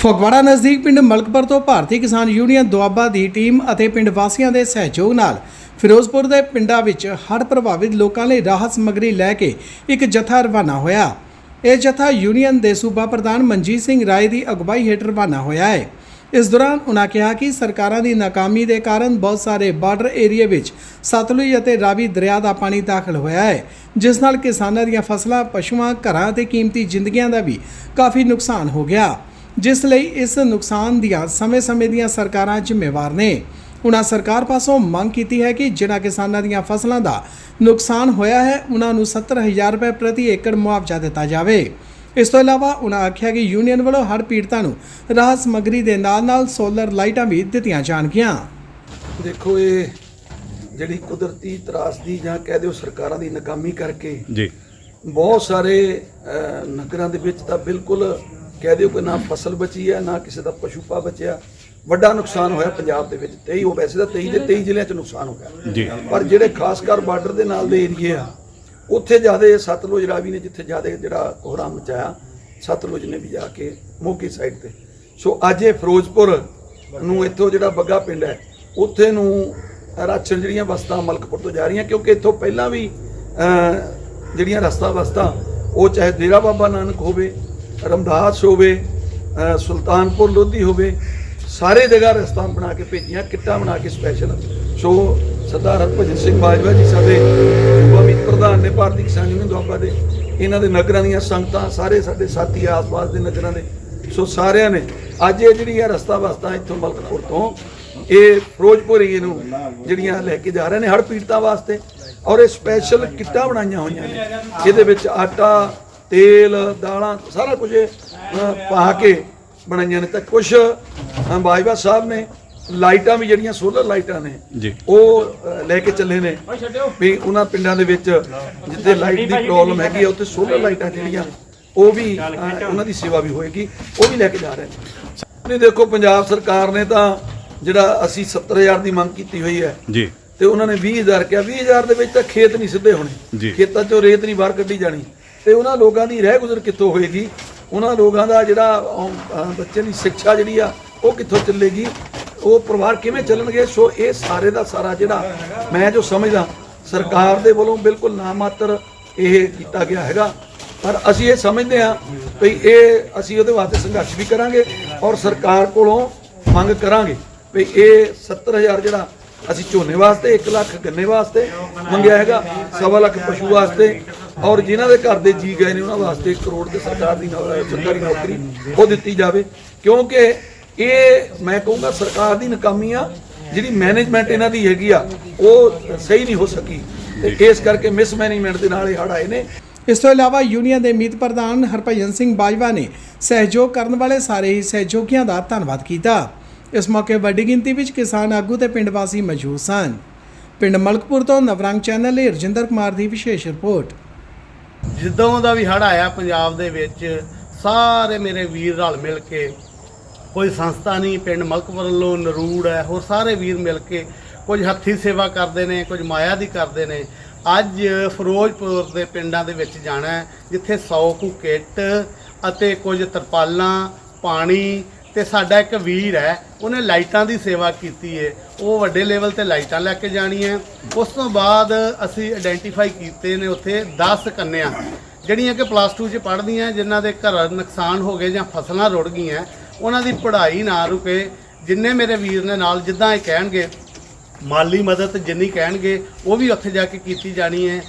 ਫਗਵਾੜਾ ਨਜ਼ਦੀਕ ਪਿੰਡ ਮਲਕਪੁਰ ਤੋਂ ਭਾਰਤੀ ਕਿਸਾਨ ਯੂਨੀਅਨ ਦੁਆਬਾ ਦੀ ਟੀਮ ਅਤੇ ਪਿੰਡ ਵਾਸੀਆਂ ਦੇ ਸਹਿਯੋਗ ਨਾਲ ਫਿਰੋਜ਼ਪੁਰ ਦੇ ਪਿੰਡਾਂ ਵਿੱਚ ਹੜ੍ਹ ਪ੍ਰਭਾਵਿਤ ਲੋਕਾਂ ਲਈ ਰਾਹਤ ਸਮੱਗਰੀ ਲੈ ਕੇ ਇੱਕ ਜਥਾ ਰਵਾਨਾ ਹੋਇਆ। ਇਹ ਜਥਾ ਯੂਨੀਅਨ ਦੇ ਸੂਬਾ ਪ੍ਰਧਾਨ ਮਨਜੀਤ ਸਿੰਘ ਰਾਏ ਦੀ ਅਗਵਾਈ ਹੇਠ ਰਵਾਨਾ ਹੋਇਆ ਹੈ। ਇਸ ਦੌਰਾਨ ਉਨ੍ਹਾਂ ਕਿਹਾ ਕਿ ਸਰਕਾਰਾਂ ਦੀ ਨਾਕਾਮੀ ਦੇ ਕਾਰਨ ਬਹੁਤ ਸਾਰੇ ਬਾਰਡਰ ਏਰੀਆ ਵਿੱਚ ਸਤਲੁਜ ਅਤੇ ਰਾਵੀ ਦਰਿਆ ਦਾ ਪਾਣੀ ਦਾਖਲ ਹੋਇਆ ਹੈ, ਜਿਸ ਨਾਲ ਕਿਸਾਨਾਂ ਦੀਆਂ ਫਸਲਾਂ, ਪਸ਼ੂਆਂ, ਘਰਾਂ ਅਤੇ ਕੀਮਤੀ ਜ਼ਿੰਦਗੀਆਂ ਦਾ ਵੀ ਕਾਫੀ ਨੁਕਸਾਨ ਹੋ ਗਿਆ। ਜਿਸ ਲਈ ਇਸ ਨੁਕਸਾਨ ਦੀਆਂ ਸਮੇਂ-ਸਮੇਂ ਦੀਆਂ ਸਰਕਾਰਾਂ ਜ਼ਿੰਮੇਵਾਰ ਨੇ। ਉਨ੍ਹਾਂ ਸਰਕਾਰ ਪਾਸੋਂ ਮੰਗ ਕੀਤੀ ਹੈ ਕਿ ਜਿਨ੍ਹਾਂ ਕਿਸਾਨਾਂ ਦੀਆਂ ਫਸਲਾਂ ਦਾ ਨੁਕਸਾਨ ਹੋਇਆ ਹੈ ਉਹਨਾਂ ਨੂੰ 70000 ਰੁਪਏ ਪ੍ਰਤੀ ਏਕੜ ਮੁਆਵਜ਼ਾ ਦਿੱਤਾ ਜਾਵੇ। ਇਸ ਤੋਂ ਇਲਾਵਾ ਉਨ੍ਹਾਂ ਆਖਿਆ ਕਿ ਯੂਨੀਅਨ ਵੱਲੋਂ ਹੜ੍ਹ ਪੀੜਤਾਂ ਨੂੰ ਰਾਹਤ ਸਮੱਗਰੀ ਦੇ ਨਾਲ-ਨਾਲ ਸੋਲਰ ਲਾਈਟਾਂ ਵੀ ਦਿੱਤੀਆਂ ਜਾਣਗੀਆਂ। ਦੇਖੋ ਇਹ ਜਿਹੜੀ ਕੁਦਰਤੀ ਤਰਾਸਦੀ ਜਾਂ ਕਹਿ ਦਿਓ ਸਰਕਾਰਾਂ ਦੀ ਨਾਕਾਮੀ ਕਰਕੇ ਜੀ। ਬਹੁਤ ਸਾਰੇ ਨਗਰਾਂ ਦੇ ਵਿੱਚ ਤਾਂ ਬਿਲਕੁਲ ਕਹਿ ਦਿਓ ਕਿ ਨਾ ਫਸਲ ਬਚੀ ਹੈ ਨਾ ਕਿਸੇ ਦਾ ਪਸ਼ੂਪਾ ਬਚਿਆ। ਵੱਡਾ ਨੁਕਸਾਨ ਹੋਇਆ ਪੰਜਾਬ ਦੇ ਵਿੱਚ 23 ਉਹ ਵੈਸੇ ਤਾਂ 23 ਦੇ 23 ਜ਼ਿਲ੍ਹਿਆਂ 'ਚ ਨੁਕਸਾਨ ਹੋ ਗਿਆ। ਜੀ। ਪਰ ਜਿਹੜੇ ਖਾਸ ਕਰ ਬਾਰਡਰ ਦੇ ਨਾਲ ਦੇ ਏਰੀਏ ਆ ਉੱਥੇ ਜਿਆਦੇ ਸਤਲੁਜ ਰਾਵੀ ਨੇ ਜਿੱਥੇ ਜਿਆਦੇ ਜਿਹੜਾ ਕੋਹਰਾਮ ਮਚਾਇਆ ਸਤਲੁਜ ਨੇ ਵੀ ਜਾ ਕੇ ਮੋਗੀ ਸਾਈਡ ਤੇ। ਸੋ ਅੱਜ ਇਹ ਫਿਰੋਜ਼ਪੁਰ ਨੂੰ ਇੱਥੋਂ ਜਿਹੜਾ ਬੱਗਾ ਪਿੰਡ ਹੈ ਉੱਥੇ ਨੂੰ ਰਾਸ਼ਨ ਜਿਹੜੀਆਂ ਵਸਤਾਂ ਮਲਕਪੁਰ ਤੋਂ ਜਾ ਰਹੀਆਂ ਕਿਉਂਕਿ ਇੱਥੋਂ ਪਹਿਲਾਂ ਵੀ ਜਿਹੜੀਆਂ ਰਸਤਾ ਵਸਤਾਂ ਉਹ ਚਾਹੇ ਡੇਰਾ ਬਾਬਾ ਨਾਨਕ ਹੋਵੇ ਰਮਦਾਸ ਹੋਵੇ ਸੁਲਤਾਨਪੁਰ ਲੋਧੀ ਹੋਵੇ, ਸਾਰੇ ਜਗ੍ਹਾ ਰਸਤਾ ਬਣਾ ਕੇ ਭੇਜੀਆਂ, ਕਿੱਟਾਂ ਬਣਾ ਕੇ ਸਪੈਸ਼ਲ ਸੋ ਸਰਦਾਰ ਹਰਭਜਨ ਸਿੰਘ ਬਾਜਵਾ ਜੀ ਸਾਡੇ ਉਪਮਿਤ ਪ੍ਰਧਾਨ ਨੇ, ਭਾਰਤੀ ਕਿਸਾਨ ਯੂਨੀਅਨ ਦੁਆਬਾ ਦੇ, ਇਹਨਾਂ ਦੇ ਨਗਰਾਂ ਦੀਆਂ ਸੰਗਤਾਂ, ਸਾਰੇ ਸਾਡੇ ਸਾਥੀ ਆਸ-ਪਾਸ ਦੇ ਨਗਰਾਂ ਦੇ। ਸੋ ਸਾਰਿਆਂ ਨੇ, ਅੱਜ ਇਹ ਜਿਹੜੀ ਆ ਰਸਤਾ ਵਸਤਾ ਇੱਥੋਂ ਮਲਕਪੁਰ ਤੋਂ, ਇਹ ਫਿਰੋਜ਼ਪੁਰ ਏਰੀਏ ਨੂੰ ਜਿਹੜੀਆਂ ਲੈ ਕੇ ਜਾ ਰਹੇ ਨੇ ਹੜ ਪੀੜਤਾਂ ਵਾਸਤੇ, ਔਰ ਇਹ ਸਪੈਸ਼ਲ ਕਿੱਟਾਂ ਬਣਾਈਆਂ ਹੋਈਆਂ ਨੇ। ਇਹਦੇ ਵਿੱਚ ਆਟਾ ਤੇਲ ਦਾਲਾਂ ਸਾਰਾ ਕੁਝ ਪਾ ਕੇ ਬਣਾਈਆਂ ਨੇ ਤਾਂ ਕੁਝ ਬਾਜਵਾ ਸਾਹਿਬ ਨੇ ਲਾਈਟਾਂ ਵੀ ਜਿਹੜੀਆਂ ਸੋਲਰ ਲਾਈਟਾਂ ਨੇ ਜੀ। ਉਹ ਲੈ ਕੇ ਚੱਲੇ ਨੇ। ਵੀ ਉਹਨਾਂ ਪਿੰਡਾਂ ਦੇ ਵਿੱਚ ਜਿੱਥੇ ਲਾਈਟ ਦੀ ਪ੍ਰੋਬਲਮ ਹੈਗੀ ਆ ਉੱਥੇ ਸੋਲਰ ਲਾਈਟਾਂ ਜਿਹੜੀਆਂ ਉਹ ਵੀ ਉਹਨਾਂ ਦੀ ਸੇਵਾ ਵੀ ਹੋਏਗੀ ਉਹ ਵੀ ਲੈ ਕੇ ਜਾ ਰਹੇ ਨੇ। ਦੇਖੋ ਪੰਜਾਬ ਸਰਕਾਰ ਨੇ ਤਾਂ ਜਿਹੜਾ ਅਸੀਂ 70000 ਦੀ ਮੰਗ ਕੀਤੀ ਹੋਈ ਹੈ ਜੀ। ਤੇ ਉਹਨਾਂ ਨੇ 20000 ਕਿਹਾ 20000 ਦੇ ਵਿੱਚ ਤਾਂ ਖੇਤ ਨਹੀਂ ਸਿੱਧੇ ਹੋਣੇ। ਖੇਤਾਂ 'ਚੋਂ ਰੇਤ ਨਹੀਂ ਬਾਹਰ ਕੱਢੀ ਜਾਣੀ। ਤੇ ਉਹਨਾਂ ਲੋਕਾਂ ਦੀ ਰਹਿ ਗੁਜ਼ਰ ਕਿੱਥੋਂ ਹੋਏਗੀ? ਉਹਨਾਂ ਲੋਕਾਂ ਦਾ ਜਿਹੜਾ ਅਮ, ਬੱਚੇ ਦੀ ਸਿੱਖਿਆ ਜਿਹੜੀ ਆ ਉਹ ਕਿੱਥੋਂ ਚੱਲੇਗੀ? ਉਹ ਪਰਿਵਾਰ ਕਿਵੇਂ ਚੱਲਣਗੇ? ਸੋ ਇਹ ਸਾਰੇ ਦਾ ਸਾਰਾ ਜਿਹੜਾ ਮੈਂ ਜੋ ਸਮਝਦਾ ਸਰਕਾਰ ਦੇ ਵੱਲੋਂ ਬਿਲਕੁਲ ਨਾਮਾਤਰ ਇਹ ਕੀਤਾ ਗਿਆ ਹੈਗਾ। ਪਰ ਅਸੀਂ ਇਹ ਸਮਝਦੇ ਹਾਂ ਵੀ ਇਹ ਅਸੀਂ ਉਹਦੇ ਵਾਸਤੇ ਸੰਘਰਸ਼ ਵੀ ਕਰਾਂਗੇ ਔਰ ਸਰਕਾਰ ਕੋਲੋਂ ਮੰਗ ਕਰਾਂਗੇ ਵੀ ਇਹ 70000 ਜਿਹੜਾ ਅਸੀਂ ਝੋਨੇ ਵਾਸਤੇ 1 ਲੱਖ ਗੰਨੇ ਵਾਸਤੇ ਮੰਗਿਆ ਹੈਗਾ ਸਵਾ ਲੱਖ ਪਸ਼ੂ ਵਾਸਤੇ ਔਰ ਜਿਨ੍ਹਾਂ ਦੇ ਘਰ ਦੇ ਜੀ ਗਏ ਨੇ ਉਹਨਾਂ ਵਾਸਤੇ 1 ਕਰੋੜ ਦੇ ਸਰਕਾਰ ਦੀ ਸਰਕਾਰੀ ਨੌਕਰੀ ਉਹ ਦਿੱਤੀ ਜਾਵੇ। ਕਿਉਂਕਿ ਇਹ ਮੈਂ ਕਹੂੰਗਾ ਸਰਕਾਰ ਦੀ ਨਾਕਾਮੀ ਆ ਜਿਹੜੀ ਮੈਨੇਜਮੈਂਟ ਇਹਨਾਂ ਦੀ ਹੈਗੀ ਆ ਉਹ ਸਹੀ ਨਹੀਂ ਹੋ ਸਕੀ। ਤੇ ਇਸ ਕਰਕੇ ਮਿਸਮੈਨੇਜਮੈਂਟ ਦੇ ਨਾਲ ਇਹ ਹੜ੍ਹ ਆਏ ਨੇ। ਇਸ ਤੋਂ ਇਲਾਵਾ ਯੂਨੀਅਨ ਦੇ ਮੀਤ ਪ੍ਰਧਾਨ ਹਰਭਜਨ ਸਿੰਘ ਬਾਜਵਾ ਨੇ ਸਹਿਯੋਗ ਕਰਨ ਵਾਲੇ ਸਾਰੇ ਹੀ ਸਹਿਯੋਗੀਆਂ ਦਾ ਧੰਨਵਾਦ ਕੀਤਾ। ਇਸ ਮੌਕੇ ਵੱਡੀ ਗਿਣਤੀ ਵਿੱਚ ਕਿਸਾਨ ਆਗੂ ਤੇ ਪਿੰਡ ਵਾਸੀ ਮੌਜੂਦ ਸਨ। ਪਿੰਡ ਮਲਕਪੁਰ ਤੋਂ ਨਵਰੰਗ ਚੈਨਲ ਲਈ ਰਜਿੰਦਰ ਕੁਮਾਰ ਦੀ ਵਿਸ਼ੇਸ਼ ਰਿਪੋਰਟ। ਜਿੱਦੋਂ ਦਾ ਵੀ ਹੜ ਆਇਆ ਪੰਜਾਬ ਦੇ ਵਿੱਚ, ਸਾਰੇ ਮੇਰੇ ਵੀਰ ਰਲ ਮਿਲ ਕੇ, ਕੋਈ ਸੰਸਥਾ ਨਹੀਂ, ਪਿੰਡ ਮਲਕ ਵੱਲੋਂ ਨਰੂੜ ਹੈ, ਹੋਰ ਸਾਰੇ ਵੀਰ ਮਿਲ ਕੇ ਕੁਝ ਹੱਥੀ ਸੇਵਾ ਕਰਦੇ ਨੇ, ਕੁਝ ਮਾਇਆ ਦੀ ਕਰਦੇ ਨੇ। ਅੱਜ ਫਿਰੋਜ਼ਪੁਰ ਦੇ ਪਿੰਡਾਂ ਦੇ ਵਿੱਚ ਜਾਣਾ ਜਿੱਥੇ 100 ਕੁ ਕਿੱਟ ਅਤੇ ਕੁਝ ਤਰਪਾਲਾਂ, ਪਾਣੀ ਤੇ ਸਾਡਾ ਇੱਕ ਵੀਰ ਹੈ, ਉਹਨੇ ਲਾਈਟਾਂ ਦੀ ਸੇਵਾ ਕੀਤੀ ਹੈ ਉਹ ਵੱਡੇ ਲੈਵਲ ਤੇ ਲਾਈਟਾਂ ਲੈ ਕੇ ਜਾਣੀਆਂ। ਉਸ ਤੋਂ ਬਾਅਦ ਅਸੀਂ ਆਇਡੈਂਟੀਫਾਈ ਕੀਤੇ ਨੇ ਉੱਥੇ 10 ਕੰਨਿਆਂ। ਜਿਹੜੀਆਂ ਕਿ ਪਲੱਸ 2 ਚ ਪੜ੍ਹਦੀਆਂ, ਜਿਨ੍ਹਾਂ ਦੇ ਘਰ ਨੁਕਸਾਨ ਹੋ ਗਏ ਜਾਂ ਫਸਲਾਂ ਰੁੜ ਗਈਆਂ, ਉਹਨਾਂ ਦੀ ਪੜ੍ਹਾਈ ਨਾ ਰੁਕੇ। ਜਿੰਨੇ ਮੇਰੇ ਵੀਰ ਨੇ ਨਾਲ ਜਿੱਦਾਂ ਇਹ ਕਹਿਣਗੇ, ਮਾਲੀ ਮਦਦ ਜਿੰਨੀ ਕਹਿਣਗੇ, ਉਹ ਵੀ ਉੱਥੇ ਜਾ ਕੇ ਕੀਤੀ ਜਾਣੀ ਹੈ